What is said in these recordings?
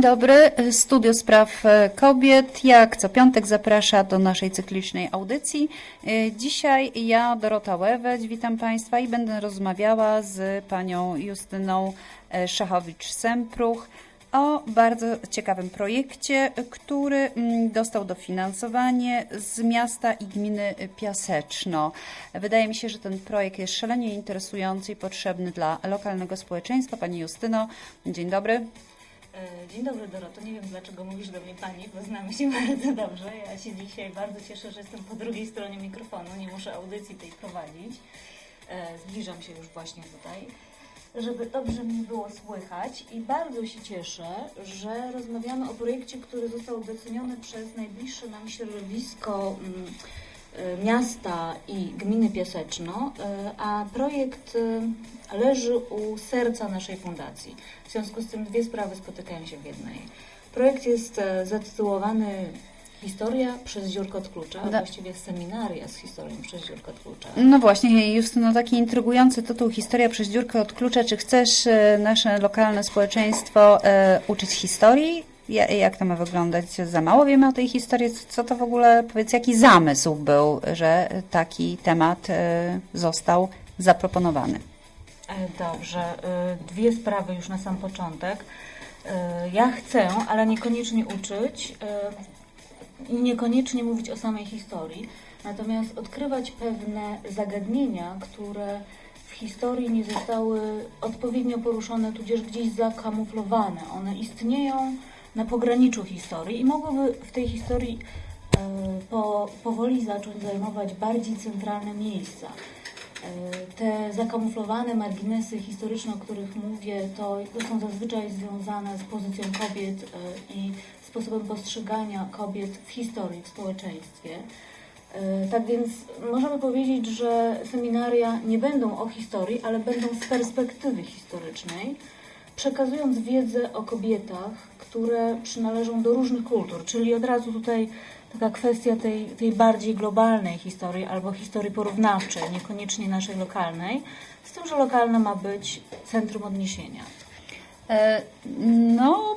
Dzień dobry, Studio Spraw e, Kobiet. Jak co piątek zaprasza do naszej cyklicznej audycji. E, Dzisiaj ja, Dorota Łeweć, witam Państwa i będę rozmawiała z panią Justyną e, Szachowicz-Sempruch o bardzo ciekawym projekcie, który mm, dostał dofinansowanie z miasta i gminy Piaseczno. Wydaje mi się, że ten projekt jest szalenie interesujący i potrzebny dla lokalnego społeczeństwa. Pani Justyno, dzień dobry. E, Dzień dobry Doroto, nie wiem dlaczego mówisz do mnie Pani, bo znamy się bardzo dobrze. Ja się dzisiaj bardzo cieszę, że jestem po drugiej stronie mikrofonu, nie muszę audycji tej prowadzić. E, Zbliżam się już właśnie tutaj, żeby dobrze mnie było słychać i bardzo się cieszę, że rozmawiamy o projekcie, który został doceniony przez najbliższe nam środowisko mm, miasta i gminy Piaseczno, e, a projekt e, leży u serca naszej fundacji. W związku z tym dwie sprawy spotykają się w jednej. Projekt jest e, zatytułowany Historia przez dziurkę od klucza, Da- właściwie seminaria z historią przez dziurkę od klucza. No właśnie, Justyno, taki intrygujący tytuł Historia przez dziurkę od klucza. Czy chcesz e, nasze lokalne społeczeństwo e, uczyć historii? Ja- Jak to ma wyglądać? Za mało wiemy o tej historii. Co to w ogóle, powiedz, jaki zamysł był, że taki temat e, został zaproponowany? E, Dobrze, e, dwie sprawy już na sam początek. Ja chcę, ale niekoniecznie uczyć i niekoniecznie mówić o samej historii, natomiast odkrywać pewne zagadnienia, które w historii nie zostały odpowiednio poruszone, tudzież gdzieś zakamuflowane. One istnieją na pograniczu historii i mogłyby w tej historii e, po, powoli zacząć zajmować bardziej centralne miejsca. E, Te zakamuflowane marginesy historyczne, o których mówię, to, to są zazwyczaj związane z pozycją kobiet e, i sposobem postrzegania kobiet w historii, w społeczeństwie. Tak więc możemy powiedzieć, że seminaria nie będą o historii, ale będą z perspektywy historycznej, przekazując wiedzę o kobietach, które przynależą do różnych kultur, czyli od razu tutaj taka kwestia tej, tej bardziej globalnej historii albo historii porównawczej, niekoniecznie naszej lokalnej, z tym, że lokalna ma być centrum odniesienia. E, No,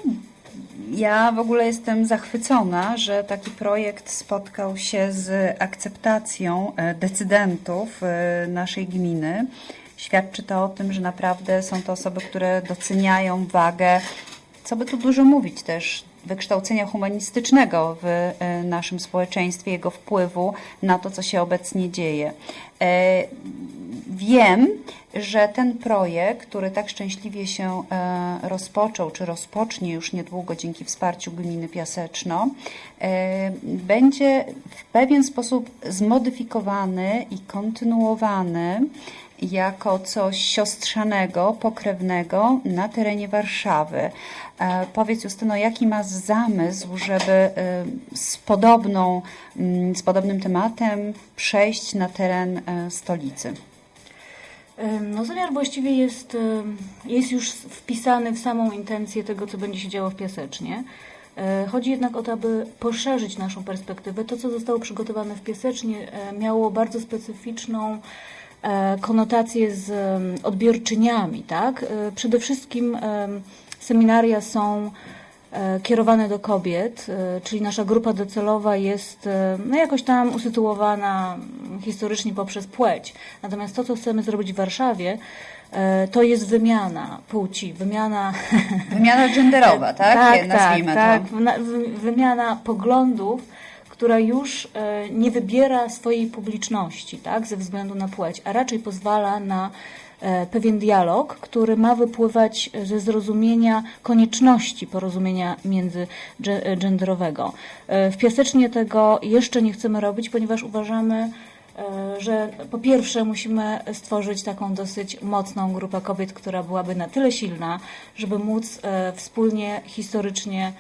ja w ogóle jestem zachwycona, że taki projekt spotkał się z akceptacją e, decydentów e, naszej gminy. Świadczy to o tym, że naprawdę są to osoby, które doceniają wagę, co by tu dużo mówić też, wykształcenia humanistycznego w e, naszym społeczeństwie, jego wpływu na to, co się obecnie dzieje. E, Wiem, że ten projekt, który tak szczęśliwie się e, rozpoczął, czy rozpocznie już niedługo dzięki wsparciu gminy Piaseczno, będzie w pewien sposób zmodyfikowany i kontynuowany jako coś siostrzanego, pokrewnego na terenie Warszawy. E, Powiedz Justyno, jaki masz zamysł, żeby e, z, podobną, mm, z podobnym tematem przejść na teren e, stolicy? No zamiar właściwie jest, jest już wpisany w samą intencję tego, co będzie się działo w Piasecznie. Chodzi jednak o to, aby poszerzyć naszą perspektywę. To, co zostało przygotowane w Piasecznie, miało bardzo specyficzną e, konotację z odbiorczyniami. Tak? E, Przede wszystkim em, seminaria są e, kierowane do kobiet, czyli nasza grupa docelowa jest no, jakoś tam usytuowana historycznie poprzez płeć. Natomiast to, co chcemy zrobić w Warszawie, to jest wymiana płci, wymiana Wymiana genderowa, tak? tak, tak, to. tak. Na- wy- Wymiana poglądów, która już e, nie wybiera swojej publiczności, tak, ze względu na płeć, a raczej pozwala na e, pewien dialog, który ma wypływać ze zrozumienia konieczności porozumienia międzygenderowego. E, W Piasecznie tego jeszcze nie chcemy robić, ponieważ uważamy, że po pierwsze musimy stworzyć taką dosyć mocną grupę kobiet, która byłaby na tyle silna, żeby móc wspólnie historycznie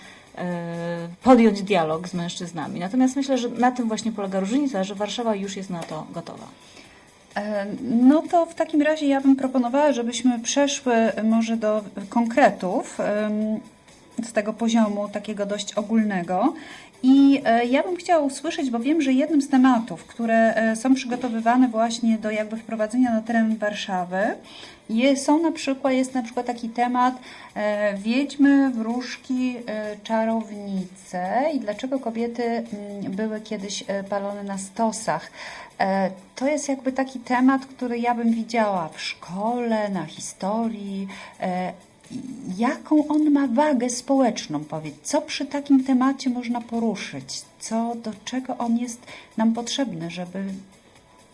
podjąć dialog z mężczyznami. Natomiast myślę, że na tym właśnie polega różnica, że Warszawa już jest na to gotowa. E, No to w takim razie ja bym proponowała, żebyśmy przeszły może do konkretów. Z tego poziomu takiego dość ogólnego. I e, ja bym chciała usłyszeć, bo wiem, że jednym z tematów, które e, są przygotowywane właśnie do jakby wprowadzenia na teren Warszawy, je, są na przykład, jest na przykład taki temat e, wiedźmy, wróżki, czarownice i dlaczego kobiety mm, były kiedyś palone na stosach. To jest jakby taki temat, który ja bym widziała w szkole, na historii. Jaką on ma wagę społeczną, powiedz? Co przy takim temacie można poruszyć? Co, do czego on jest nam potrzebny, żeby,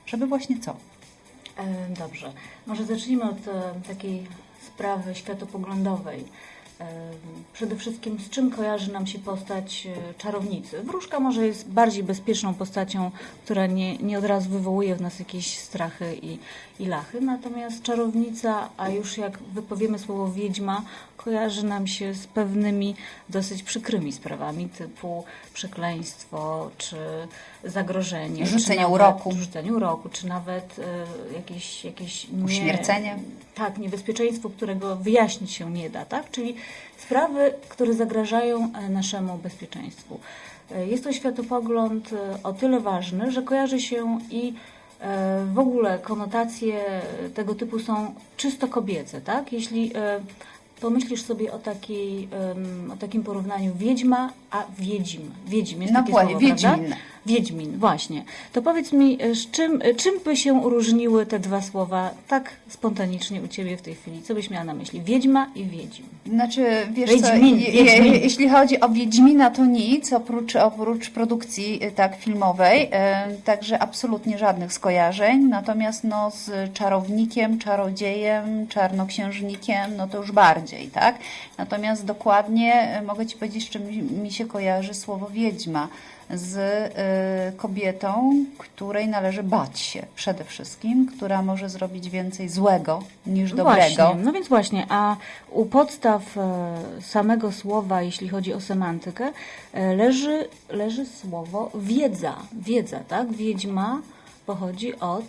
żeby właśnie co? E, Dobrze. Może zacznijmy od e, takiej sprawy światopoglądowej. E, Przede wszystkim z czym kojarzy nam się postać czarownicy? Wróżka może jest bardziej bezpieczną postacią, która nie, nie od razu wywołuje w nas jakieś strachy i, i lachy, natomiast czarownica, a już jak wypowiemy słowo wiedźma, kojarzy nam się z pewnymi dosyć przykrymi sprawami typu przekleństwo czy zagrożenie. czy Rzucenie nawet- uroku. Rzucenie uroku, czy nawet e, jakieś, jakieś nie, Uśmiercenie. tak, niebezpieczeństwo, którego wyjaśnić się nie da, tak? Czyli sprawy, które zagrażają e, naszemu bezpieczeństwu. E, Jest to światopogląd o tyle ważny, że kojarzy się i w ogóle konotacje tego typu są czysto kobiece, tak? Jeśli e, pomyślisz sobie o, takiej, em, o takim porównaniu wiedźma, a wiedźm. Wiedźm jest No takie słowo, prawda? wiedźmin. Wiedźmin, właśnie. To powiedz mi, e, z czym, e, czym by się różniły te dwa słowa tak spontanicznie u Ciebie w tej chwili? Co byś miała na myśli? Wiedźma i wiedźm. Znaczy, wiesz Wiedźmin, co, Wiedźmin. jeśli chodzi o Wiedźmina, to nic, oprócz, oprócz produkcji y, tak filmowej, e, także absolutnie żadnych skojarzeń, natomiast no, z czarownikiem, czarodziejem, czarnoksiężnikiem, no to już bardziej, tak? Natomiast dokładnie e, mogę Ci powiedzieć, z czym mi- się kojarzy słowo wiedźma, z e, kobietą, której należy bać się przede wszystkim, która może zrobić więcej złego niż dobrego. Właśnie, no więc właśnie, a u podstaw e, samego słowa, jeśli chodzi o semantykę, leży, leży słowo wiedza. Wiedza, tak? Wiedźma pochodzi od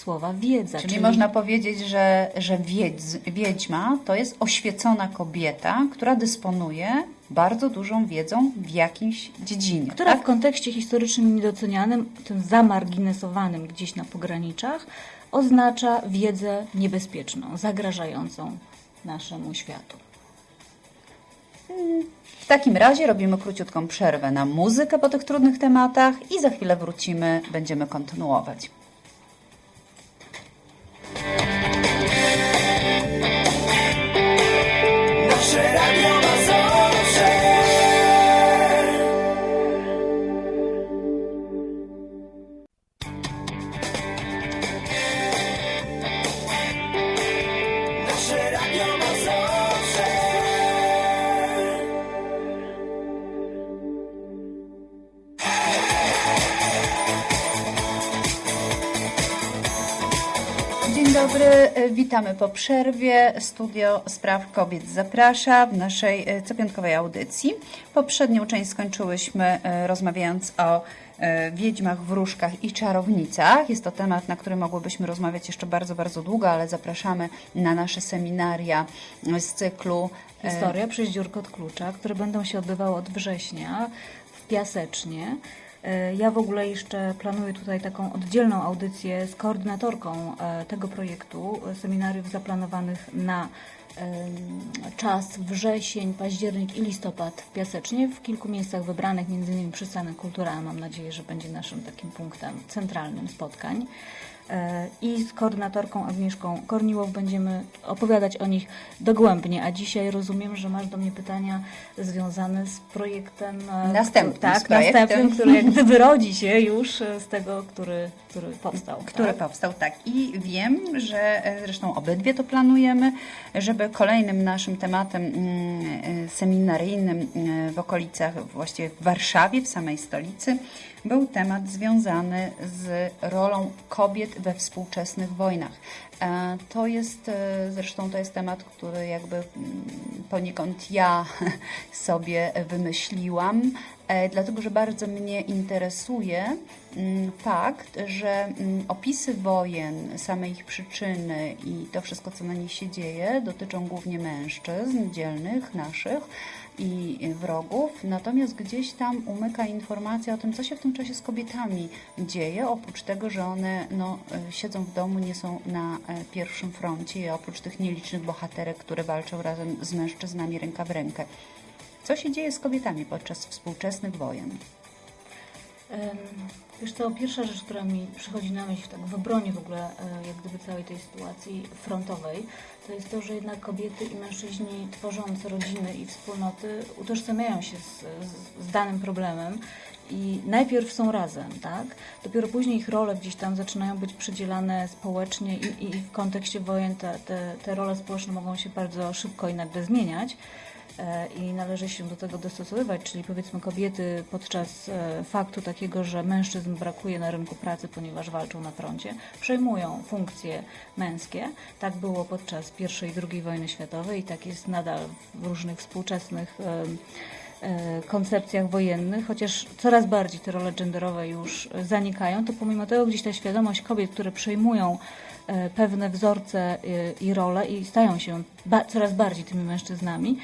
słowa wiedza. Czyli, można powiedzieć, że, że wiedz, wiedźma to jest oświecona kobieta, która dysponuje bardzo dużą wiedzą w jakiejś dziedzinie. która tak? w kontekście historycznym niedocenianym, tym zamarginesowanym gdzieś na pograniczach, oznacza wiedzę niebezpieczną, zagrażającą naszemu światu. W takim razie robimy króciutką przerwę na muzykę po tych trudnych tematach i za chwilę wrócimy, będziemy kontynuować. Dobry, e, witamy po przerwie. Studio Spraw Kobiet zaprasza w naszej e, copiątkowej audycji. Poprzednią część skończyłyśmy e, rozmawiając o wiedźmach, wróżkach i czarownicach. Jest to temat, na który mogłybyśmy rozmawiać jeszcze bardzo, bardzo długo, ale zapraszamy na nasze seminaria z cyklu Historia przez dziurkę od klucza, które będą się odbywały od września w Piasecznie. E, Ja w ogóle jeszcze planuję tutaj taką oddzielną audycję z koordynatorką e, tego projektu, e, seminariów zaplanowanych na czas wrzesień, październik i listopad w Piasecznie, w kilku miejscach wybranych, między innymi przystanek Kultura. Mam nadzieję, że będzie naszym takim punktem centralnym spotkań. E, I z koordynatorką Agnieszką Korniłow będziemy opowiadać o nich dogłębnie. A dzisiaj rozumiem, że masz do mnie pytania związane z projektem. e, Następnym Tak, z projektem. następnym, który jak gdyby rodzi się już z tego, który, który powstał. który tak? powstał, tak. I wiem, że e, zresztą obydwie to planujemy, żeby kolejnym naszym tematem mm, seminaryjnym w okolicach, właściwie w Warszawie, w samej stolicy, był temat związany z rolą kobiet we współczesnych wojnach. E, To jest e, zresztą to jest temat, który jakby mm, poniekąd ja sobie wymyśliłam. e, dlatego że bardzo mnie interesuje mm, fakt, że mm, opisy wojen, same ich przyczyny i to wszystko, co na nich się dzieje, dotyczą głównie mężczyzn dzielnych, naszych i wrogów, natomiast gdzieś tam umyka informacja o tym, co się w tym czasie z kobietami dzieje, oprócz tego, że one no, e, siedzą w domu, nie są na e, pierwszym froncie, oprócz tych nielicznych bohaterek, które walczą razem z mężczyznami ręka w rękę. Co się dzieje z kobietami podczas współczesnych wojen? Em, Wiesz co, pierwsza rzecz, która mi przychodzi na myśl tak w obronie w ogóle e, jak gdyby całej tej sytuacji frontowej, to jest to, że jednak kobiety i mężczyźni tworząc rodziny i wspólnoty utożsamiają się z, z, z danym problemem i najpierw są razem, tak? Dopiero później ich role gdzieś tam zaczynają być przydzielane społecznie i, i w kontekście wojen te, te, te role społeczne mogą się bardzo szybko i nagle zmieniać i należy się do tego dostosowywać, czyli powiedzmy kobiety podczas e, faktu takiego, że mężczyzn brakuje na rynku pracy, ponieważ walczą na froncie, przejmują funkcje męskie. Tak było podczas I i II wojny światowej i tak jest nadal w różnych współczesnych e, e, koncepcjach wojennych, chociaż coraz bardziej te role genderowe już e, zanikają, to pomimo tego gdzieś ta świadomość kobiet, które przejmują e, pewne wzorce e, i role i stają się coraz bardziej tymi mężczyznami,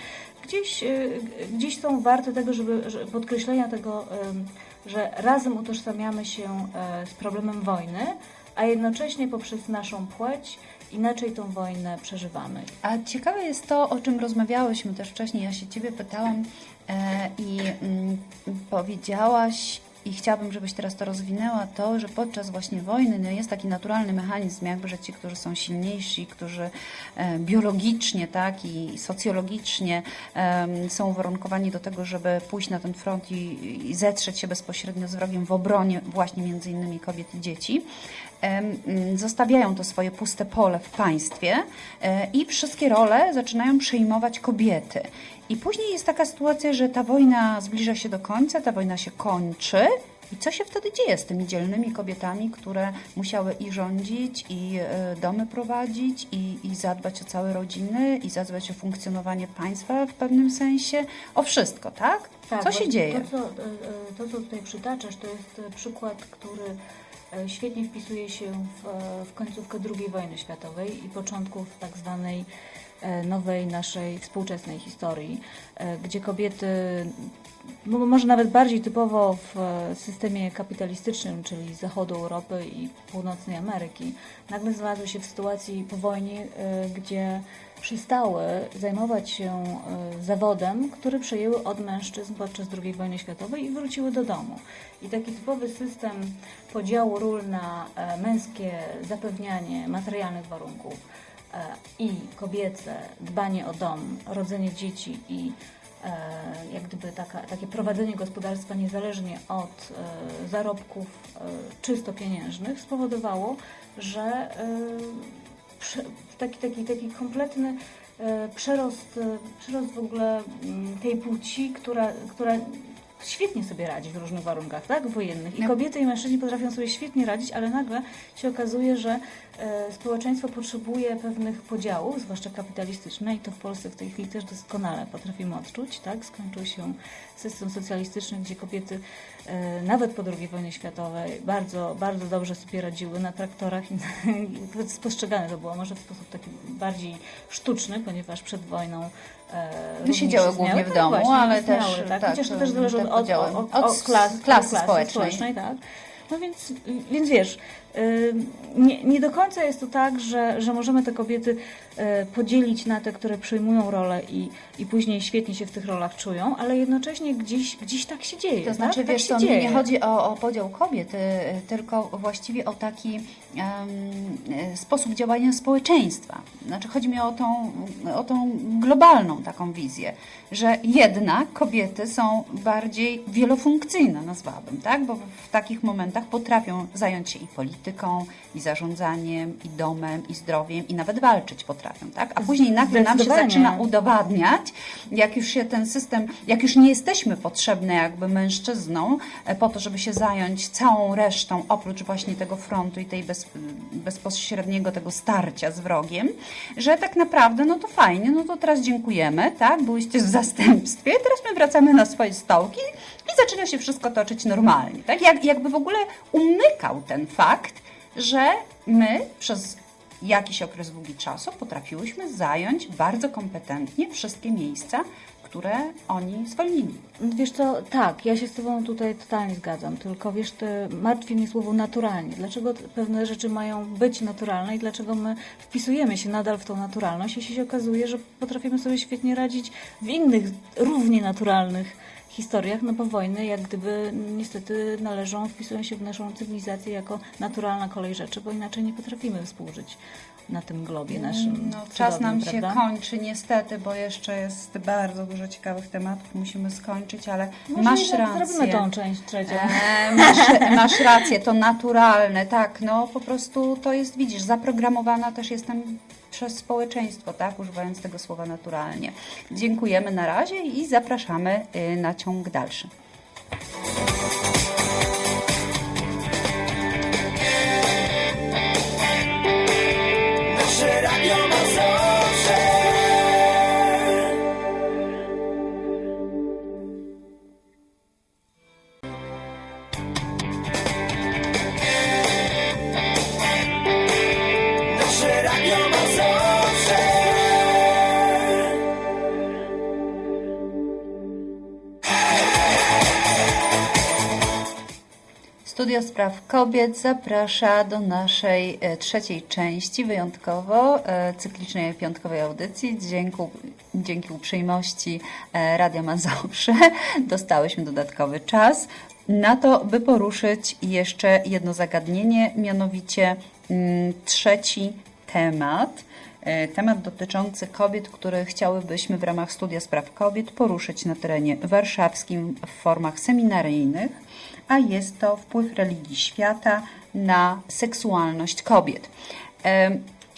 gdzieś, e, gdzieś są warte tego, żeby że podkreślenia tego, że razem utożsamiamy się e, z problemem wojny, a jednocześnie poprzez naszą płeć inaczej tą wojnę przeżywamy. A ciekawe jest to, o czym rozmawiałyśmy też wcześniej. Ja się Ciebie pytałam e, i mm, powiedziałaś, i chciałabym, żebyś teraz to rozwinęła, to, że podczas właśnie wojny no, jest taki naturalny mechanizm, jakby, że ci, którzy są silniejsi, którzy e, biologicznie, tak, i socjologicznie są uwarunkowani do tego, żeby pójść na ten front i, i zetrzeć się bezpośrednio z wrogiem w obronie właśnie między innymi kobiet i dzieci, zostawiają to swoje puste pole w państwie e, i wszystkie role zaczynają przejmować kobiety. I później jest taka sytuacja, że ta wojna zbliża się do końca, ta wojna się kończy. I co się wtedy dzieje z tymi dzielnymi kobietami, które musiały i rządzić, i e, domy prowadzić, i, i zadbać o całe rodziny, i zadbać o funkcjonowanie państwa w pewnym sensie, o wszystko, tak? co się dzieje? To co, e, to, co tutaj przytaczasz, to jest przykład, który świetnie wpisuje się w, e, w końcówkę II wojny światowej i początków tak zwanej e, nowej naszej współczesnej historii, e, gdzie kobiety, może nawet bardziej typowo w e, systemie kapitalistycznym, czyli zachodu Europy i północnej Ameryki, nagle znalazły się w sytuacji po wojnie, e, gdzie przestały zajmować się e, zawodem, który przejęły od mężczyzn podczas II wojny światowej i wróciły do domu. I taki typowy system podziału ról na e, męskie zapewnianie materialnych warunków e, i kobiece dbanie o dom, rodzenie dzieci i jak gdyby taka, takie prowadzenie gospodarstwa niezależnie od zarobków czysto pieniężnych spowodowało, że taki, taki, taki kompletny e, przerost, e, przerost w ogóle mm, tej płci, która, która świetnie sobie radzi w różnych warunkach, tak, wojennych. I kobiety i mężczyźni potrafią sobie świetnie radzić, ale nagle się okazuje, że e, społeczeństwo potrzebuje pewnych podziałów, zwłaszcza kapitalistyczne i to w Polsce w tej chwili też doskonale potrafimy odczuć, tak, skończył się system socjalistyczny, gdzie kobiety e, nawet po II wojnie światowej bardzo, bardzo dobrze sobie radziły na traktorach i, i spostrzegane to było może w sposób taki bardziej sztuczny, ponieważ przed wojną e, również siedziały istniały. głównie w Tak, domu, właśnie, ale też, tak, tak, Chociaż to też zależy od, od, od, Od od klas, klasy od społecznej. tak. No więc, więc wiesz, nie, nie do końca jest to tak, że, że możemy te kobiety y, podzielić na te, które przyjmują rolę i, i później świetnie się w tych rolach czują, ale jednocześnie gdzieś, gdzieś tak się dzieje. To znaczy, tak? wiesz tak mnie nie chodzi o, o podział kobiet, y, tylko właściwie o taki y, sposób działania społeczeństwa. Znaczy, chodzi mi o tą, o tą globalną taką wizję, że jednak kobiety są bardziej wielofunkcyjne, nazwałabym, tak? Bo w takich momentach potrafią zająć się i polityką, i zarządzaniem, i domem, i zdrowiem, i nawet walczyć potrafią, tak? A później nagle nam się zaczyna udowadniać, jak już się ten system, jak już nie jesteśmy potrzebne jakby mężczyznom e, po to, żeby się zająć całą resztą, oprócz właśnie tego frontu i tej bez, bezpośredniego tego starcia z wrogiem, że tak naprawdę, no to fajnie, no to teraz dziękujemy, tak, byłyście w zastępstwie, teraz my wracamy na swoje stołki i zaczyna się wszystko toczyć normalnie. Tak? Jak, jakby w ogóle umykał ten fakt, że my przez jakiś okres długi czasu potrafiłyśmy zająć bardzo kompetentnie wszystkie miejsca, które oni zwolnili. Wiesz co, tak, ja się z Tobą tutaj totalnie zgadzam, tylko wiesz, te, martwi mnie słowo naturalnie. Dlaczego pewne rzeczy mają być naturalne i dlaczego my wpisujemy się nadal w tą naturalność, jeśli się okazuje, że potrafimy sobie świetnie radzić w innych, równie naturalnych historiach, no bo wojny jak gdyby niestety należą, wpisują się w naszą cywilizację jako naturalna kolej rzeczy, bo inaczej nie potrafimy współżyć na tym globie naszym. No, czas nam się prawda? kończy niestety, bo jeszcze jest bardzo dużo ciekawych tematów, musimy skończyć, ale Może masz rację. Zrobimy tą część trzecią. E, masz, masz rację, to naturalne, tak, no po prostu to jest, widzisz, zaprogramowana też jestem przez społeczeństwo, tak, używając tego słowa naturalnie. Dziękujemy na razie i zapraszamy y, na ciąg dalszy. Spraw Kobiet zaprasza do naszej e, trzeciej części wyjątkowo e, cyklicznej piątkowej audycji. Dzięki, dzięki uprzejmości e, Radia Mazowsze dostałyśmy dodatkowy czas na to, by poruszyć jeszcze jedno zagadnienie, mianowicie mm, trzeci temat. Temat dotyczący kobiet, który chciałybyśmy w ramach Studia Spraw Kobiet poruszyć na terenie warszawskim w formach seminaryjnych, a jest to wpływ religii świata na seksualność kobiet.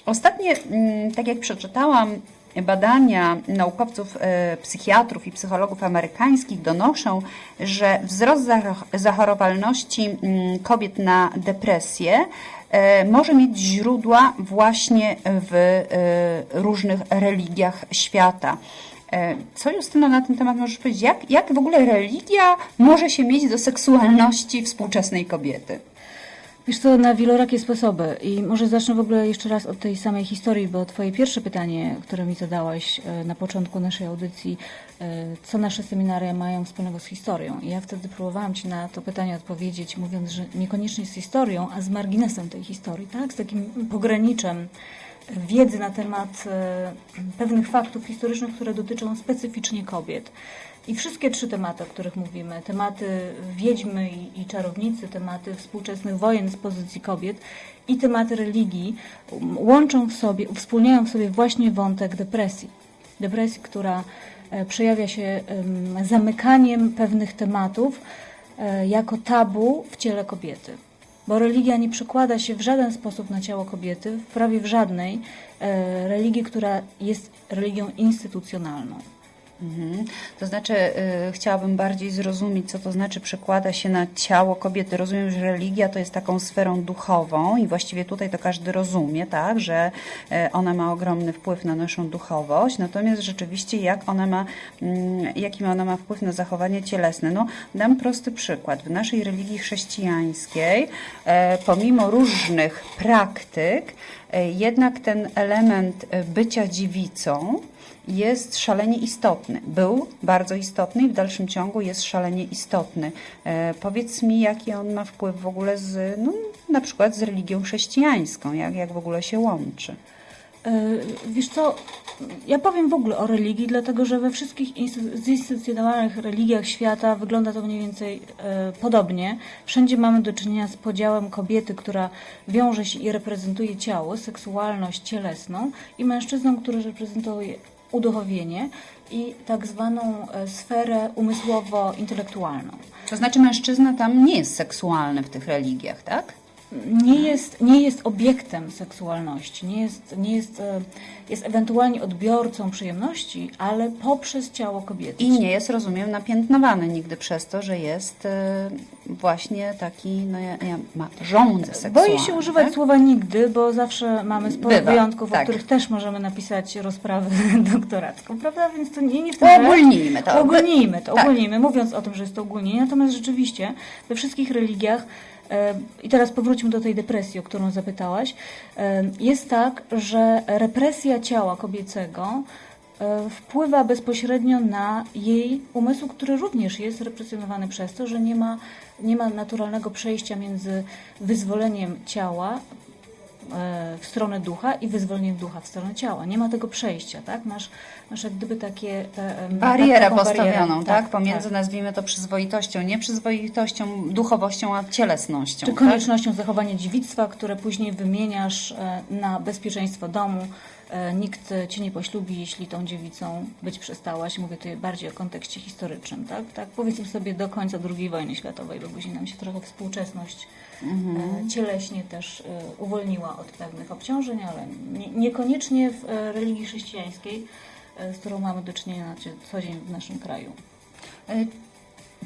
Ostatnie, mm, tak jak przeczytałam, badania naukowców, e, psychiatrów i psychologów amerykańskich donoszą, że wzrost zachor- zachorowalności mm, kobiet na depresję e, może mieć źródła właśnie w e, różnych religiach świata. E, Co Justyna na ten temat możesz powiedzieć? Jak, jak w ogóle religia może się mieć do seksualności współczesnej kobiety? Wiesz co, na wielorakie sposoby i może zacznę w ogóle jeszcze raz od tej samej historii, bo twoje pierwsze pytanie, które mi zadałaś e, na początku naszej audycji, e, co nasze seminaria mają wspólnego z historią. I ja wtedy próbowałam Ci na to pytanie odpowiedzieć, mówiąc, że niekoniecznie z historią, a z marginesem tej historii, tak? Z takim pograniczem wiedzy na temat e, pewnych faktów historycznych, które dotyczą specyficznie kobiet. I wszystkie trzy tematy, o których mówimy, tematy wiedźmy i, i czarownicy, tematy współczesnych wojen z pozycji kobiet i tematy religii łączą w sobie, uwspólniają w sobie właśnie wątek depresji. Depresji, która e, przejawia się em, zamykaniem pewnych tematów e, jako tabu w ciele kobiety. Bo religia nie przekłada się w żaden sposób na ciało kobiety, w prawie w żadnej e, religii, która jest religią instytucjonalną. Mhm. To znaczy, y, chciałabym bardziej zrozumieć, co to znaczy przekłada się na ciało kobiety. Rozumiem, że religia to jest taką sferą duchową i właściwie tutaj to każdy rozumie, tak, że y, ona ma ogromny wpływ na naszą duchowość, natomiast rzeczywiście jak ona ma, mm, jaki ona ma wpływ na zachowanie cielesne. No, dam prosty przykład. W naszej religii chrześcijańskiej, e, pomimo różnych praktyk, jednak ten element e, bycia dziewicą, jest szalenie istotny. Był bardzo istotny i w dalszym ciągu jest szalenie istotny. E, powiedz mi, jaki on ma wpływ w ogóle z, no, na przykład z religią chrześcijańską, jak, jak w ogóle się łączy. E, Wiesz co, ja powiem w ogóle o religii, dlatego że we wszystkich instytu- zinstytucjonalnych religiach świata wygląda to mniej więcej e, podobnie. Wszędzie mamy do czynienia z podziałem kobiety, która wiąże się i reprezentuje ciało, seksualność cielesną i mężczyzną, który reprezentuje uduchowienie i tak zwaną e, sferę umysłowo-intelektualną. To znaczy mężczyzna tam nie jest seksualny w tych religiach, tak? Nie jest, nie jest obiektem seksualności, nie jest, nie jest, e, jest ewentualnie odbiorcą przyjemności, ale poprzez ciało kobiety. I nie jest, rozumiem, napiętnowany nigdy przez to, że jest e, właśnie taki, no ja, ja ma żołądze seksualne. Boję się używać tak? słowa nigdy, bo zawsze mamy sporo Bywa, wyjątków, tak. o których też możemy napisać rozprawę doktoracką, prawda? Więc to nie, nie w tym. Uogólnijmy to. Ogólnijmy to, Tak. ogólnijmy, mówiąc o tym, że jest to ogólnienie. Natomiast rzeczywiście we wszystkich religiach, i teraz powróćmy do tej depresji, o którą zapytałaś, e, jest tak, że represja ciała kobiecego e, wpływa bezpośrednio na jej umysł, który również jest represjonowany przez to, że nie ma, nie ma naturalnego przejścia między wyzwoleniem ciała e, w stronę ducha i wyzwoleniem ducha w stronę ciała. Nie ma tego przejścia, tak? Masz, masz jak gdyby takie... te, em, Barierę postawioną, barierę, tak? Pomiędzy, nazwijmy to, przyzwoitością, nieprzyzwoitością, duchowością, a cielesnością. Czy tak? koniecznością zachowania dziewictwa, które później wymieniasz e, na bezpieczeństwo domu. E, Nikt cię nie poślubi, jeśli tą dziewicą być przestałaś. Mówię tutaj bardziej o kontekście historycznym, tak? tak? Powiedzmy sobie do końca II wojny światowej, bo później nam się trochę współczesność e, cieleśnie też e, uwolniła od pewnych obciążeń, ale nie, niekoniecznie w e, religii chrześcijańskiej, z którą mamy do czynienia na co dzień w naszym kraju.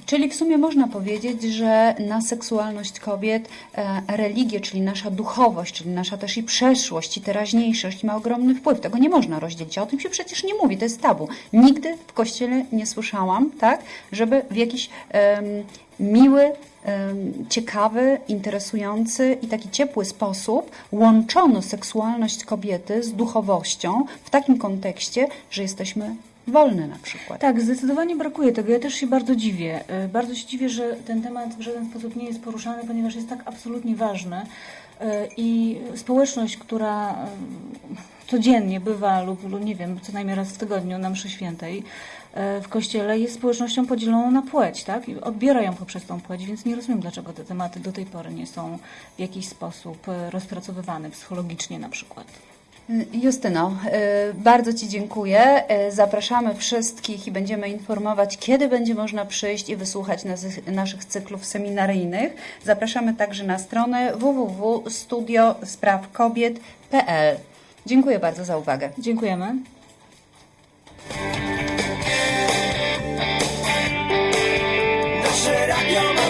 Czyli w sumie można powiedzieć, że na seksualność kobiet e, religię, czyli nasza duchowość, czyli nasza też i przeszłość, i teraźniejszość ma ogromny wpływ. Tego nie można rozdzielić. O tym się przecież nie mówi, to jest tabu. Nigdy w kościele nie słyszałam, tak, żeby w jakiś em, miły, ciekawy, interesujący i taki ciepły sposób łączono seksualność kobiety z duchowością w takim kontekście, że jesteśmy wolne na przykład. Tak, zdecydowanie brakuje tego. Ja też się bardzo dziwię. E, Bardzo się dziwię, że ten temat w żaden sposób nie jest poruszany, ponieważ jest tak absolutnie ważny. E, I społeczność, która e, codziennie bywa lub, nie wiem, co najmniej raz w tygodniu na mszy świętej w kościele jest społecznością podzieloną na płeć, tak? I odbiera ją poprzez tą płeć, więc nie rozumiem, dlaczego te tematy do tej pory nie są w jakiś sposób rozpracowywane psychologicznie na przykład. Justyno, e, bardzo Ci dziękuję. E, zapraszamy wszystkich i będziemy informować, kiedy będzie można przyjść i wysłuchać naszych cyklów seminaryjnych. Zapraszamy także na stronę www.studiospraw-kobiet.pl. Dziękuję bardzo za uwagę. Dziękujemy. Nasze radio